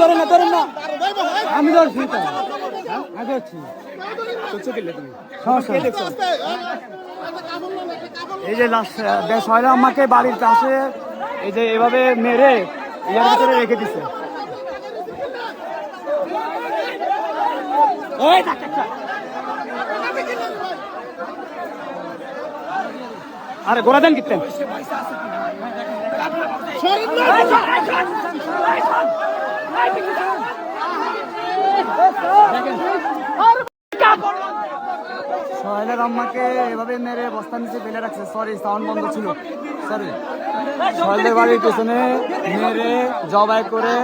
ধরেন না ধরেন না। আমি ধরছি। এই যে লাশ সয়লা আমাকে বাড়ির পাশে এই যে এভাবে মেরে ইয়ার ভিতরে রেখে দিছে। ওই আরে গোড়া দেন কিতেন সোহেলের আম্মাকে এভাবে মেরে বস্তা নিচে ফেলে রাখছে। সরি সাউন্ড বন্ধ ছিল। সরি সোহেলের বাড়ির পেছনে মেরে জবাই করে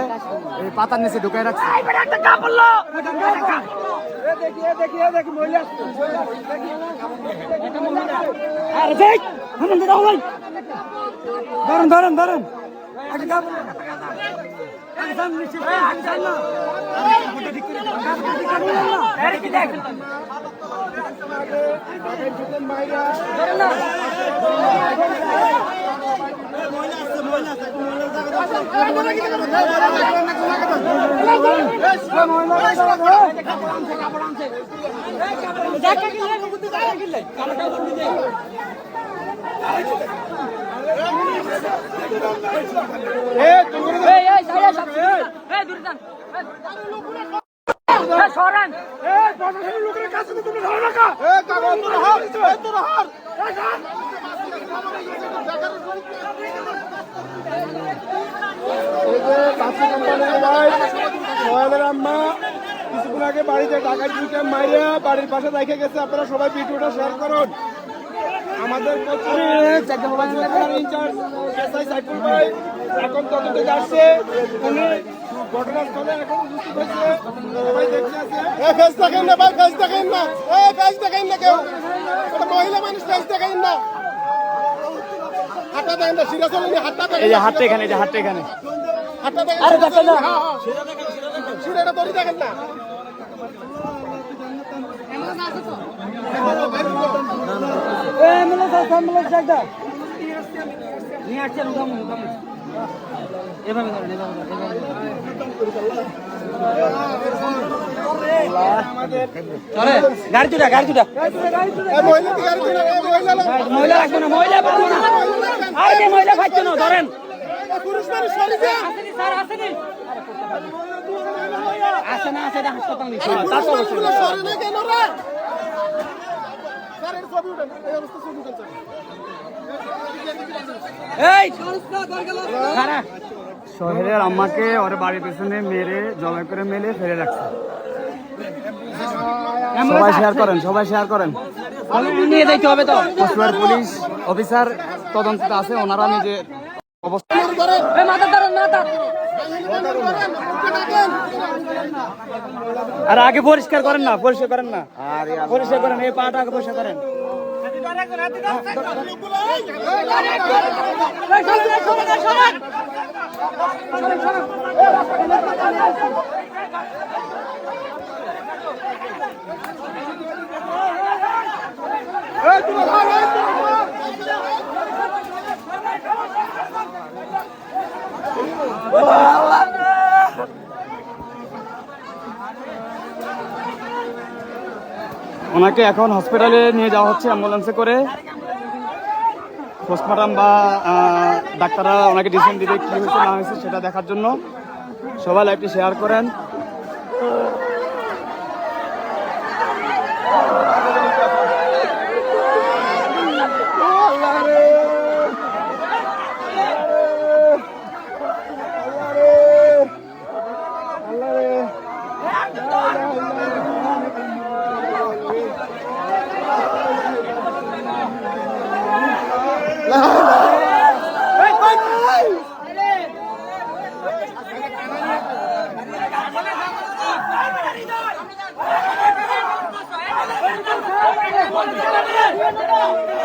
এই পাতার নিচে ঢুকাই রাখছে। ধরেন ধরেন ধরেন একটা কাপ আরে যান সরেন যে কাছে সোহেলের আম্মা কিছুক্ষণ আগে বাড়িতে টাকা দুইটা মাইয়া বাড়ির পাশে রেখে গেছে। আপনারা সবাই ভিডিওটা শেয়ার করুন। আমাদের ইনচার্জ এসআই সাইফুল ভাই এখন তদন্তে যাচ্ছে উনি ঘটনাস্থলে এখন উপস্থিত হয়েছে। সবাই দেখতে আছে। এই ফেস দেখেন না ভাই ফেস দেখেন না। এই ফেস দেখেন না কেউ। এটা মহিলা মানুষ ফেস দেখেন না। হাতটা দেখেন না সিরিয়াস হলেন হাতটা দেখেন এই যে না, হাতটা এখানে এই যে হাতটা এখানে। হাতটা দেখেন আরে দেখেন না। হ্যাঁ সিরিয়াটা ধরে দেখেন না। এভাবে ধরেন। চলে গাড়ি দুটা গাড়ি এই মহিলা রাখব না মহিলা পাবো না। আর কে মহিলা খাচ্ছে না ধরেন। পুরুষ মানুষ সরে আসেনি স্যার আসেনি। আসে না আসে এটা হাসপাতাল নিচ্ছে আরে পুরুষ মানুষগুলো সরে না কেন রে? স্যার এর ছবি উঠেন এই অবস্থা ছবি উঠেন স্যার। এই! খারা সোহেলের আম্মাকে ওর বাড়ির পেছনে মেরে জমা করে মেলে ফেলে রাখছে। সবাই শেয়ার করেন সবাই শেয়ার করেন। নিয়ে যেতে হবে তো। পুলিশ অফিসার তদন্ত আছে ওনারা নিজে অবস্থা আর আগে পরিষ্কার করেন না পরিষ্কার করেন না পরিষ্কার করেন এই পাটা আগে পরিষ্কার করেন এই সরেন এই সরেন এই সরেন ওনাকে এখন হসপিটালে নিয়ে যাওয়া হচ্ছে অ্যাম্বুলেন্সে করে। পোস্টমর্টম বা ডাক্তাররা ওনাকে ডিসিশন দিবে কি হয়েছে, না হয়েছে সেটা দেখার জন্য। সবাই লাইভটি শেয়ার করেন।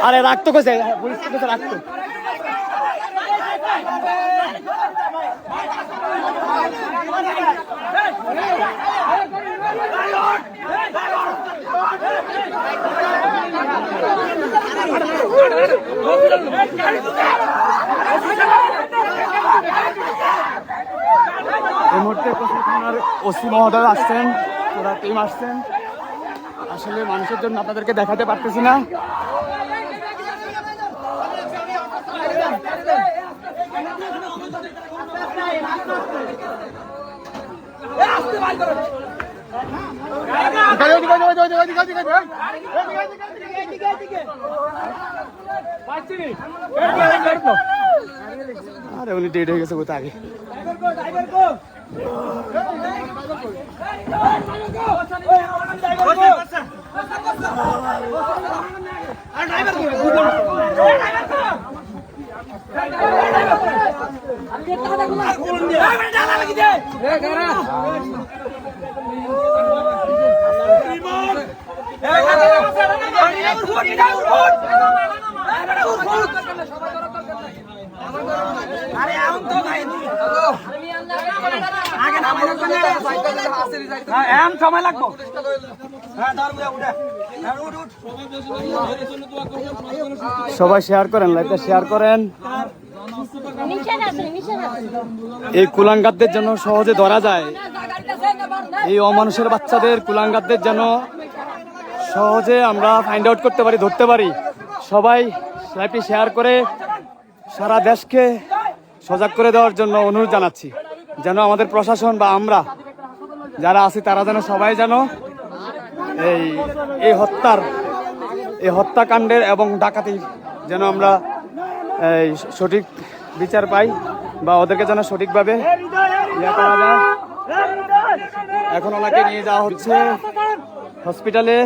আরে রাখতো কোথায় পুলিশ রাখতো এই মুহূর্তে থানার ওসি মহোদয় আসছেন ওরা টিম আসছেন। আসলে মানুষের জন্য আপনাদেরকে দেখাতে পারতেছি না। আসতে আরে উনি ডেট হয়ে গেছে কোথায় আগে? এম সময় লাগবো সবাই শেয়ার করেন লাইভটা শেয়ার করেন। এই কুলাঙ্গারদের জন্য সহজে ধরা যায়, এই অমানুষের বাচ্চাদের কুলাঙ্গারদের যেন সহজে আমরা ফাইন্ড আউট করতে পারি, ধরতে পারি। সবাই লাইভটি শেয়ার করে সারা দেশকে সজাগ করে দেওয়ার জন্য অনুরোধ জানাচ্ছি। যেন আমাদের প্রশাসন বা আমরা যারা আছি, তারা যেন সবাই যেন এই এই হত্যার, এই হত্যাকাণ্ডের এবং ডাকাতির যেন আমরা এই সঠিক বিচার পাই বা ওদেরকে যেন সঠিকভাবে ইয়ে এখন ওনাকে নিয়ে যাওয়া হচ্ছে হসপিটালে।